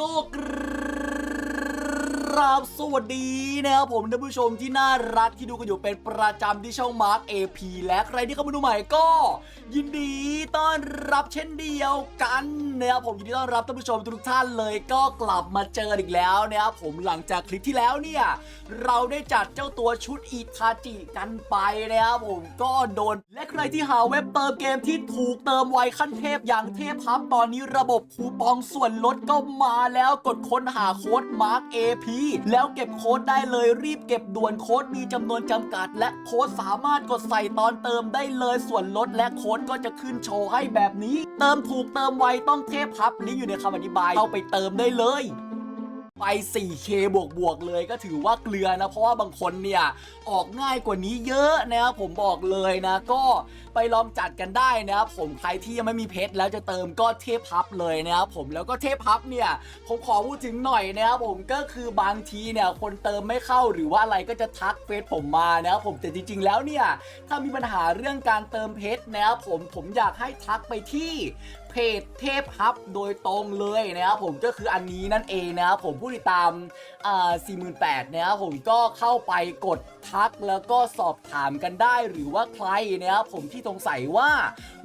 ก็กราบสวัสดีนะครับผมท่านผู้ชมที่น่ารักที่ดูกันอยู่เป็นประจำที่ช่องมาร์ก AP และใครที่เข้ามาดูใหม่ก็ ยินดีต้อนรับเช่นเดียวกันนะครับผมยินดีต้อนรับท่านผู้ชมทุกท่านเลยก็กลับมาเจอกันอีกแล้วนะครับผมหลังจากคลิปที่แล้วเนี่ยเราได้จัดเจ้าตัวชุดอีทาจิกันไปนะครับผมก็โดน และใครที่หาเว็บเติมเกมที่ถูกเติมไวขั้นเทพอย่างเทพพับตอนนี้ระบบคูปองส่วนลดก็มาแล้วกดค้นหาโค้ด Mark AP แล้วเก็บโค้ดได้เลยรีบเก็บด่วนโค้ดมีจำนวนจำกัด และโค้ดสามารถกดใส่ตอนเติมได้เลยส่วนลดและโค้ดก็จะขึ้นโชว์ให้แบบนี้ เติมถูกเติมไวต้องเทพพับลิงก์อยู่ในคำอธิบายเข้าไปเติมได้เลยไป 4K บวกบวกๆเลยก็ถือว่าเกลือนะ เพราะว่าบางคนเนี่ย ออกง่ายกว่านี้เยอะนะครับผมบอกเลยนะ ก็ไปลองจัดกันได้นะครับผมใครที่ยังไม่มีเพชรแล้วจะเติมก็เทพพับเลยนะครับผมแล้วก็เทพพับเนี่ย ผมขอพูดถึงหน่อยนะครับผมก็คือบางทีเนี่ย คนเติมไม่เข้าหรือว่าอะไรก็จะทักเฟซผมมานะครับผมแต่จริง ๆ แล้วเนี่ย ถ้ามีปัญหาเรื่องการเติมเพชรนะครับผมผมอยากให้ทักไปที่ เพจเทพฮับโดยตรงเลยนะครับผมก็คืออันนี้นั่นเองนะครับผมผู้ติดตามอ่า48,000นะครับผมก็เข้าไปกดทักแล้วก็สอบถามกันได้หรือว่าใครนะครับผมที่สงสัยว่า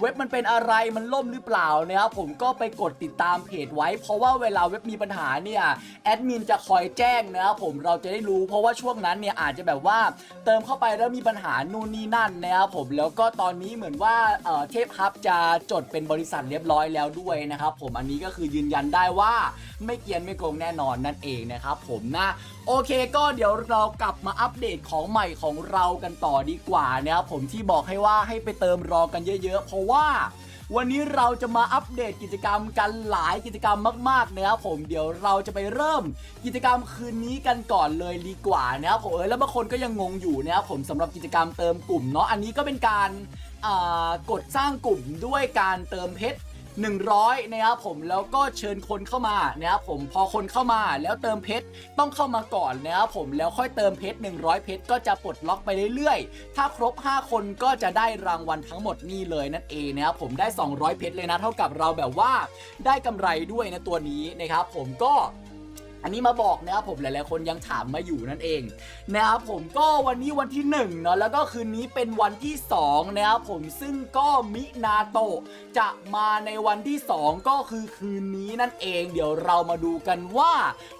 เว็บมันเป็นอะไรมันล่มหรือเปล่านะครับผมก็ไปกดติดตามเพจไว้ เพราะว่าเวลาเว็บมีปัญหาเนี่ยแอดมินจะคอยแจ้งนะครับผมเราจะได้รู้เพราะว่าช่วงนั้นเนี่ยอาจจะแบบว่าเติมเข้าไปแล้วมีปัญหานู่นนี่นั่นนะครับผมแล้วก็ตอนนี้เหมือนว่าเอ่อเทพฮับจะจดเป็นบริษัทเรียบร้อย้อยแล้วด้วยนะครับผมอันนี้ก็คือยืนยันได้ว่าไม่เกียนไม่โกงแน่นอนนั่นเองนะครับผมนะโอเคก็เดี๋ยวเรากลับมาอัปเดตของใหม่ของเรากันต่อดีกว่านะครับผมที่บอกให้ว่าให้ไปเติมรอกันเยอะๆ เพราะว่าวันนี้เราจะมาอัปเดตกิจกรรมกันหลายกิจกรรมมากๆนะครับผมเดี๋ยวเราจะไปเริ่มกิจกรรมคืนนี้กันก่อนเลยดีกว่านะครับผมเออแล้วบางคนก็ยังงงอยู่นะครับผมสำหรับกิจกรรมเติมกลุ่มเนาะอันนี้ก็เป็นการกดสร้างกลุ่มด้วยการเติมเพชร 100นะครับผมแล้วก็เชิญคนเข้ามานะครับผมพอคนเข้ามาแล้วเติมเพชรต้องเข้ามาก่อนนะครับผมแล้วค่อยเติมเพชร100 เพชรก็จะปลดล็อกไปเรื่อยๆ ถ้าครบ 5 คนก็จะได้รางวัลทั้งหมดนี่เลยนั่นเองนะครับผมได้ 200 เพชรเลยนะ เท่ากับเราแบบว่าได้กำไรด้วยนะตัวนี้นะครับผมก็ อันนี้มาบอกนะครับผมหลายๆคนยังถามมาอยู่นั่นเองนะครับผมก็วันนี้วันที่1เนาะแล้วก็คืนนี้เป็นวันที่2นะครับผมซึ่งก็มินาโตะจะมาในวันที่ 2 ก็คือคืนนี้นั่นเอง เดี๋ยวเรามาดูกันว่า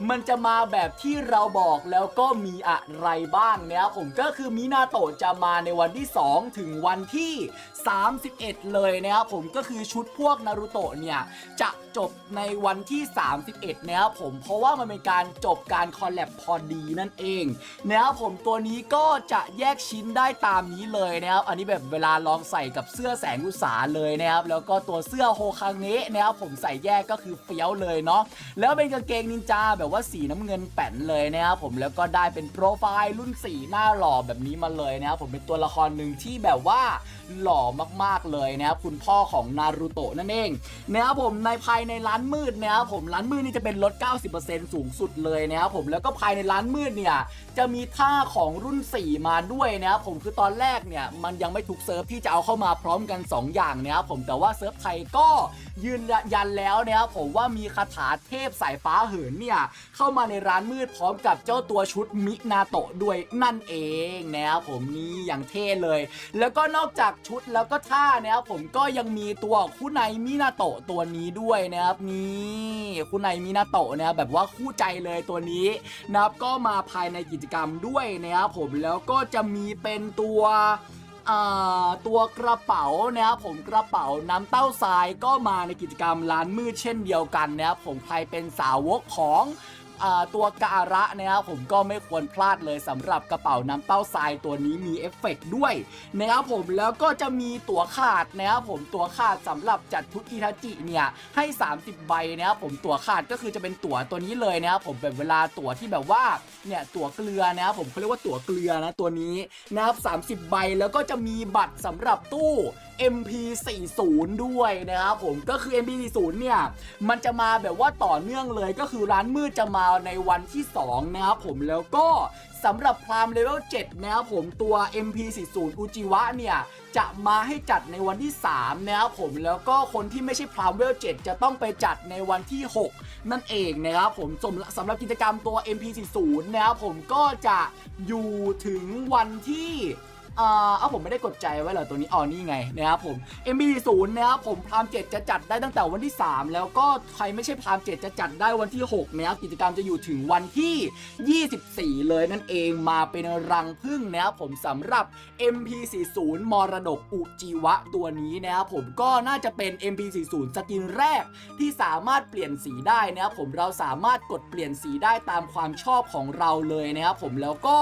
มันจะมาแบบที่เราบอกแล้วก็มีอะไรบ้างนะครับผมก็คือมินาโตะจะมาในวันที่ 2 ถึงวันที่ 31 เลยนะครับผมก็คือชุดพวกนารูโตะเนี่ยจะจบในวันที่ 31นะครับผมเพราะว่ามันเป็นการจบการคอลแลบพอดีนั่นเองนะครับผมตัวนี้ก็จะแยกชิ้นได้ตามนี้เลยนะครับอันนี้แบบเวลาลองใส่กับเสื้อแสงอุตสาเลยนะครับแล้วก็ตัวเสื้อโฮคังเนะนะครับผมใส่แยกก็คือเฟี้ยวเลยเนาะแล้วเป็นกางเกงนินจาแบบว่าสีน้ำเงินแป่นเลยนะครับผมแล้วก็ได้เป็นโปรไฟล์รุ่นสีหน้าหล่อแบบนี้มาเลยนะครับผมเป็นตัวละครหนึ่งที่แบบว่าหล่อมากๆเลยนะครับคุณพ่อของนารูโตะนั่นเองนะครับผมในภายในร้านมืดนะครับผมร้านมืดนี่จะเป็นลด 90%สูงสุดเลยนะครับผมแล้วก็ภายในร้านมืดเนี่ยจะมีท่าของรุ่น 4 มาด้วยนะครับผมคือตอนแรกเนี่ยมันยังไม่ถูกเซิร์ฟที่จะเอาเข้ามาพร้อมกัน 2 อย่างนะครับผมแต่ว่าเซิร์ฟไทยก็ยืนยันแล้วนะครับผมว่ามีคาถาเทพสายฟ้าเหินเนี่ยเข้ามาในร้านมืดพร้อมกับเจ้าตัวชุดมินาโตะด้วยนั่นเองนะครับผมนี่อย่างเท่เลย แล้วก็นอกจากชุดแล้วก็ท่านะครับผมก็ยังมีตัวคู่ในมินาโตะตัวนี้ด้วยนะครับนี่คู่ในมินาโตะนะครับแบบว่าคูใจเลยตัวนี้นะครับก็มาภายในกิจกรรมด้วยนะครับผมแล้วก็จะมีเป็นตัวอ่าตัวกระเป๋านะครับผมกระเป๋าน้ำเต้าทรายก็มาในกิจกรรมร้านมืดเช่นเดียวกันนะครับผมใครเป็นสาวกของ ตัวการะนะครับผมก็ไม่ควรพลาดเลยสำหรับกระเป๋าน้ำเต้าทรายตัวนี้มีเอฟเฟกต์ด้วยนะครับผมแล้วก็จะมีตั๋วขาดนะครับผมตั๋วขาดสำหรับจัดทุกอิทาจิเนี่ยให้ 30 ใบนะครับผมตั๋วขาดก็คือจะเป็นตั๋วตัวนี้เลยนะครับผมแบบเวลาตั๋วที่แบบว่าเนี่ยตั๋วเกลือนะครับผมเขาเรียกว่าตั๋วเกลือนะตัวนี้นะครับ30 ใบแล้วก็จะมีบัตรสำหรับตู้ MP40 ด้วยนะครับผมก็คือ MP40 เนี่ยมันจะมาแบบว่าต่อเนื่องเลยก็คือร้านมืดจะมาในวันที่ 2 นะครับผมแล้วก็สำหรับพรามเลเวล 7 นะครับผมตัว MP40 อุจิวะเนี่ย จะมาให้จัดในวันที่ 3 นะครับผมแล้วก็คนที่ไม่ใช่พรามเลเวล 7 จะต้องไปจัดในวันที่ 6 นั่นเองนะครับผมสำสำหรับกิจกรรมตัว MP40 นะครับผมก็จะอยู่ถึงวันที่ อ่าเอาผมไม่ได้กดใจไว้เหรอตัวนี้อ๋อนี่ไงนะครับผม MB0 นะครับผมพราม7จะจัดได้ตั้งแต่วันที่ 3 แล้วก็ใครไม่ใช่พราม7จะจัดได้วันที่6นะครับกิจกรรมจะอยู่ถึงวันที่ 24 เลยนั่นเองมาเป็นรังพึ่งนะครับผมสำหรับ MP40 มรดกอุจิวะตัวนี้นะครับผมก็น่าจะเป็น MP40 สกินแรกที่สามารถเปลี่ยนสีได้นะครับผมเราสามารถกดเปลี่ยนสีได้ตามความชอบของเราเลยนะครับผมแล้วก็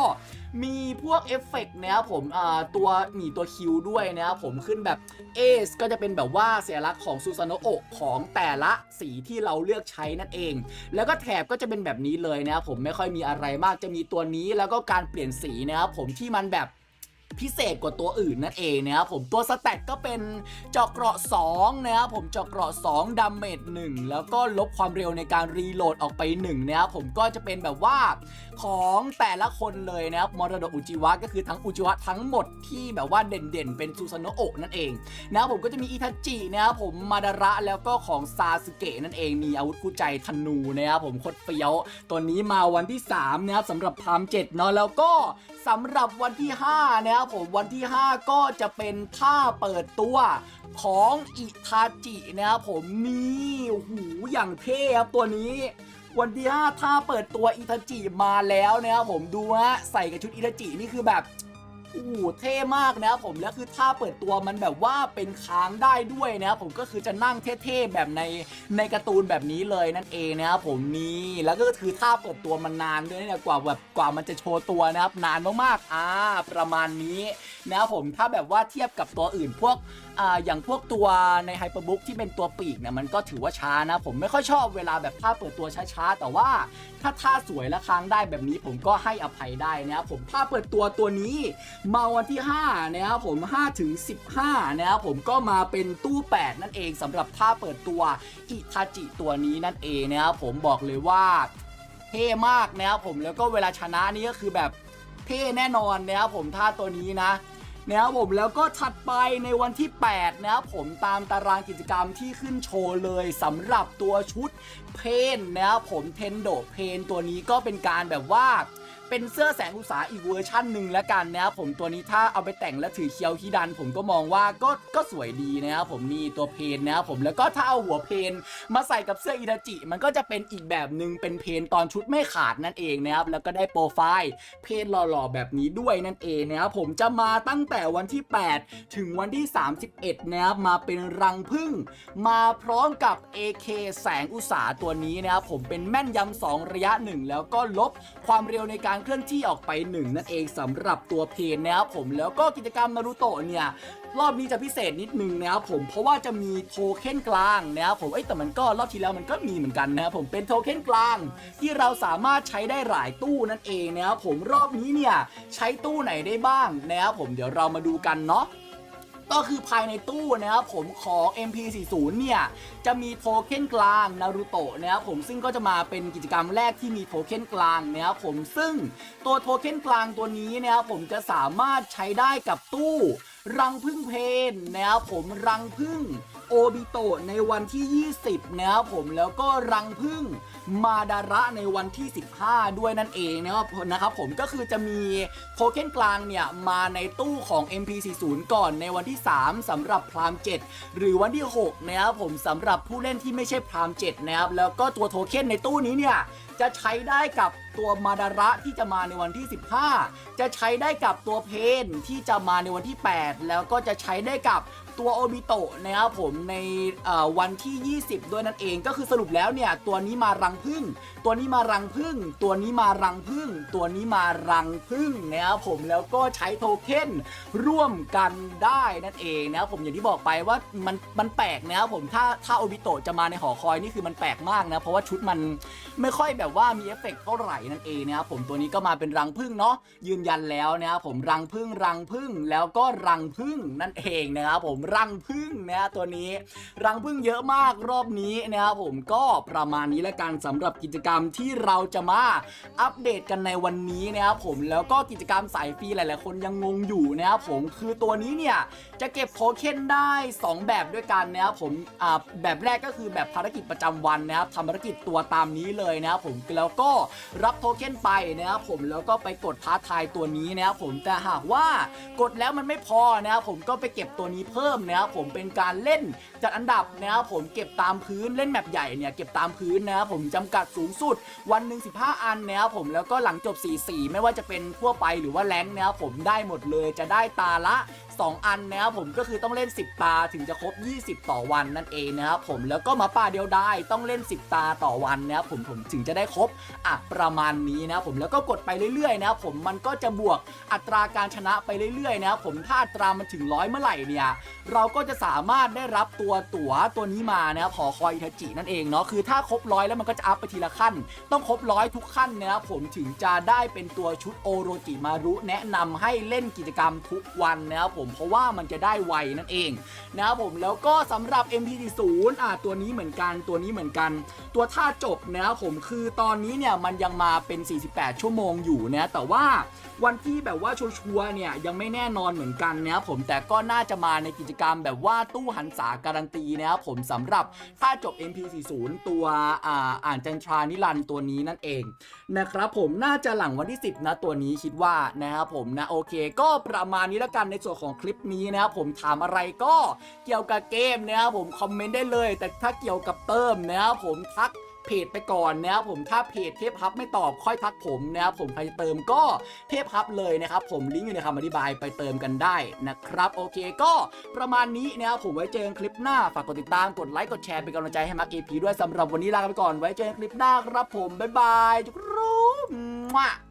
มีพวกเอฟเฟกต์นะครับผมอ่าตัวหนีตัวคิวด้วยนะครับผมขึ้นแบบเอสก็จะเป็นแบบว่าเสียลักษณ์ของซูซานโอะของแต่ละสีที่เราเลือกใช้นั่นเอง แล้วก็แถบก็จะเป็นแบบนี้เลยนะครับผมไม่ค่อยมีอะไรมากจะมีตัวนี้แล้วก็การเปลี่ยนสีนะครับผมที่มันแบบ พิเศษกว่าตัวอื่นนั่นเองนะครับผมตัวสแต็กก็เป็นเจาะเกราะ2นะครับผมเจาะเกราะ2ดาเมจ1แล้วก็ลบความเร็วในการรีโหลดออกไป1นะครับผมก็จะเป็นแบบว่าของแต่ละคนเลยนะครับมรดกอุจิวะก็คือทั้งอุจิวะทั้งหมดที่แบบว่าเด่นๆ เป็นซูซานโอะนั่นเองนะครับผมก็จะมีอิทาจินะครับผมมาดาระแล้วก็ของซาสึเกะนั่นเองมีอาวุธคู่ใจธนูนะครับผมโคตรเฟี้ยวตัวนี้มาวันที่3นะครับสำหรับพามเจ็ดเนาะแล้วก็สำหรับวันที่5นะครับผมวันที่ 5 ก็จะเป็นท่าเปิดตัวของอิทาจินะครับผมนี่โอ้โหอย่างเท่ครับตัวนี้ วันที่ 5 ท่าเปิดตัวอิทาจิมาแล้วนะครับผมดูฮะใส่กับชุดอิทาจินี่คือแบบ โอ้โหเท่มากนะครับผมแล้วคือท่าเปิดตัวมันแบบว่าเป็นค้างได้ด้วยนะครับผมก็คือจะนั่งเท่ๆแบบในในการ์ตูนแบบนี้เลยนั่นเองนะครับผมนี่แล้วก็คือท่าเปิดตัวมันนานด้วยเนี่ยกว่าแบบกว่ามันจะโชว์ตัวนะครับนานมากๆอ่าประมาณนี้นะครับผมถ้าแบบว่าเทียบกับตัวอื่นพวกอ่าอย่างพวกตัวในไฮเปอร์บุ๊กที่เป็นตัวปีกเนี่ยมันก็ถือว่าช้านะผมไม่ค่อยชอบเวลาแบบท่าเปิดตัวช้าๆแต่ว่าถ้าท่าสวยและค้างได้แบบนี้ผมก็ให้อภัยได้นะครับผมท่าเปิดตัวตัวนี้มาวันที่ 5 นะครับผม5ถึง15 นะครับผมก็มาเป็นตู้ 8 นั่นเองสำหรับท่าเปิดตัวอิทาจิตัวนี้นั่นเองนะครับผมบอกเลยว่าเท่มากนะครับผมแล้วก็เวลาชนะนี่ก็คือแบบเท่แน่นอนนะครับผมท่าตัวนี้นะนะครับผมแล้วก็ถัดไปในวันที่ 8 นะครับผมตามตารางกิจกรรมที่ขึ้นโชว์เลยสำหรับตัวชุดเพนนะครับผมเทนโดเพนตัวนี้ก็เป็นการแบบว่า เป็นเสื้อแสงอุตสาหอีกเวอร์ชั่นหนึ่งแล้วกันนะครับผมตัวนี้ถ้าเอาไปแต่งแล้วถือเคียวฮิดัน ผมก็มองว่าก็ก็สวยดีนะครับผมนี่ตัวเพนนะครับผมแล้วก็ถ้าเอาหัวเพนมาใส่กับเสื้ออิดาจิ มันก็จะเป็นอีกแบบหนึ่งเป็นเพนตอนชุดไม่ขาดนั่นเองนะครับแล้วก็ได้โปรไฟล์เพนหล่อๆแบบนี้ด้วยนั่นเองนะครับผมจะมาตั้งแต่วันที่ 8 ถึงวันที่ 31นะครับมาเป็นรังพึ่ง มาพร้อมกับ AK แสงอุตสาตัวนี้นะครับผมเป็นแม่นยำ2ระยะ 1 แล้วก็ลบความเร็วในการเคลื่อนที่ออกไปหนึ่งนั่นเองสำหรับตัวเพนนะครับผมแล้วก็กิจกรรมนารูโตะเนี่ยรอบนี้จะพิเศษนิดนึงนะครับผมเพราะว่าจะมีโทเค็นกลางนะครับผมไอ้แต่มันก็รอบที่แล้วมันก็มีเหมือนกันนะครับผมเป็นโทเค็นกลาง ที่เราสามารถใช้ได้หลายตู้นั่นเองนะครับผมรอบนี้เนี่ยใช้ตู้ไหนได้บ้างนะครับผมเดี๋ยวเรามาดูกันเนาะ ก็คือภายในตู้นะครับผมของ MP40 เนี่ย จะมีโทเค็นกลางนารูโตะนะครับผมซึ่งก็จะมาเป็นกิจกรรมแรกที่มีโทเค็นกลางนะครับผมซึ่งตัวโทเค็นกลางตัวนี้นะครับผมจะสามารถใช้ได้กับตู้ รังพึ่งเพนนะครับผมรังพึ่งโอบิโตะในวันที่ 20นะครับผมแล้วก็รังพึ่งมาดาระในวันที่ 15 ด้วยนั่นเองนะครับนะครับผมก็คือจะมีโทเค็นกลางเนี่ยมาในตู้ของ MP40 ก่อนในวันที่ 3สำหรับพราม7หรือวันที่ 6 นะครับผมสำหรับผู้เล่นที่ไม่ใช่พราม7นะครับแล้วก็ตัวโทเค็นในตู้นี้เนี่ยจะใช้ได้กับตัวมาดาระที่จะมาในวันที่ 15 จะใช้ได้กับตัวเพนที่จะมาในวันที่ 8 แล้วก็จะใช้ได้กับตัวโอบิโตะนะครับผมในวันที่ 20 ด้วยนั่นเองก็คือสรุปแล้วเนี่ย ตัวนี้มารังพึ่ง ตัวนี้มารังพึ่ง ตัวนี้มารังพึ่ง ตัวนี้มารังพึ่งนะครับผมแล้วก็ใช้โทเค็นร่วมกันได้นั่นเองนะครับผมอย่างที่บอกไปว่ามันมันแปลกนะครับผมถ้าถ้าโอบิโตะจะมาในหอคอยนี่คือมันแปลกมากนะเพราะว่าชุดมันไม่ค่อยแบบว่ามีเอฟเฟกต์เท่าไหร่นั่นเองนะครับผมตัวนี้ก็มาเป็นรังผึ้งเนาะยืนยันแล้วนะครับผมรังผึ้งรังผึ้งแล้วก็รังผึ้งนั่นเองนะครับผมรังผึ้งนะตัวนี้ รังผึ้งเยอะมากรอบนี้นะครับผมก็ประมาณนี้ละกันสำหรับกิจกรรมที่เราจะมาอัปเดตกันในวันนี้นะครับผมแล้วก็กิจกรรมสายฟรีหลาย ๆ คนยังงงอยู่นะครับผมคือตัวนี้เนี่ยจะเก็บโทเค็นได้ 2 แบบด้วยกันนะครับผมแบบแรกก็คือแบบภารกิจประจำวันนะครับทำภารกิจตัวตามนี้เลยนะครับผมแล้วก็รับโทเค็นไปนะครับผมแล้วก็ไปกดท้าทายตัวนี้นะครับผมแต่หากว่ากดแล้วมันไม่พอนะครับผมก็ไปเก็บตัวนี้เพิ่มนะครับผมเป็นการเล่นจัดอันดับนะครับผมเก็บตามพื้นเล่นแมปใหญ่เนี่ยเก็บตามพื้นนะครับผมจำกัดสูงสุดวันหนึ่ง15 อันนะครับผมแล้วก็หลังจบ4-4ไม่ว่าจะเป็นทั่วไปหรือว่าแรงนะครับผมได้หมดเลยจะได้ตาละ2 อันนะครับผมก็คือต้องเล่น 10 ตาถึงจะครบ 20 ต่อวันนั่นเองนะครับผมแล้วก็มาป่าเดียวได้ต้องเล่น 10 ตาต่อวันนะครับผมผมถึงจะได้ครบอะประมาณนี้นะครับผมแล้วก็กดไปเรื่อยๆนะครับผมมันก็จะบวกอัตราการชนะไปเรื่อยๆนะครับผมถ้าอัตรามันถึงร้อยเมื่อไหร่เนี่ยเราก็จะสามารถได้รับตัวตั๋วตัวนี้มานะครับหอคอยอิทจินั่นเองเนาะคือถ้าครบร้อยแล้วมันก็จะอัพไปทีละขั้น ต้องครบร้อยทุกขั้นนะครับผมถึงจะได้เป็นตัวชุดโอโรจิมารุแนะนำให้เล่นกิจกรรมทุกวันนะครับผมเพราะว่ามันจะได้ไวนั่นเองนะครับผมแล้วก็สำหรับ MP40 อะตัวนี้เหมือนกันตัวนี้เหมือนกัน ตัวท่าจบนะครับผมคือตอนนี้เนี่ยมันยังมาเป็น 48 ชั่วโมงอยู่นะแต่ว่าวันที่แบบว่าชัวร์เนี่ยยังไม่แน่นอนเหมือนกันนะครับผมแต่ก็น่าจะมาในกิจกรรมแบบว่าตู้หันษาการันตีนะครับผมสำหรับท่าจบ MP40 ตัวอ่าอ่านจันทรานิรันตัวนี้นั่นเองนะครับผมน่าจะหลังวันที่ 10 นะตัวนี้คิดว่านะครับผมนะโอเค ก็ประมาณนี้แล้วกันในส่วนของคลิปนี้นะครับผมถามอะไรก็เกี่ยวกับเกมนะครับผมคอมเมนต์ได้เลย แต่ถ้าเกี่ยวกับเติมนะครับผมทักเพจไปก่อนนะครับผมถ้าเพจเทพฮับไม่ตอบค่อยทักผมนะครับผมใครจะเติมก็เทพฮับเลยนะครับผมลิงก์อยู่ในคำอธิบายไปเติมกันได้นะครับ โอเคก็ประมาณนี้นะครับผมไว้เจอกันคลิปหน้าฝากกดติดตามกดไลค์กดแชร์เป็นกำลังใจให้มักเอพีด้วยสำหรับวันนี้ลาไปก่อนไว้เจอกันคลิปหน้าครับผมบ๊ายบายจุกรูมั่ว Mira.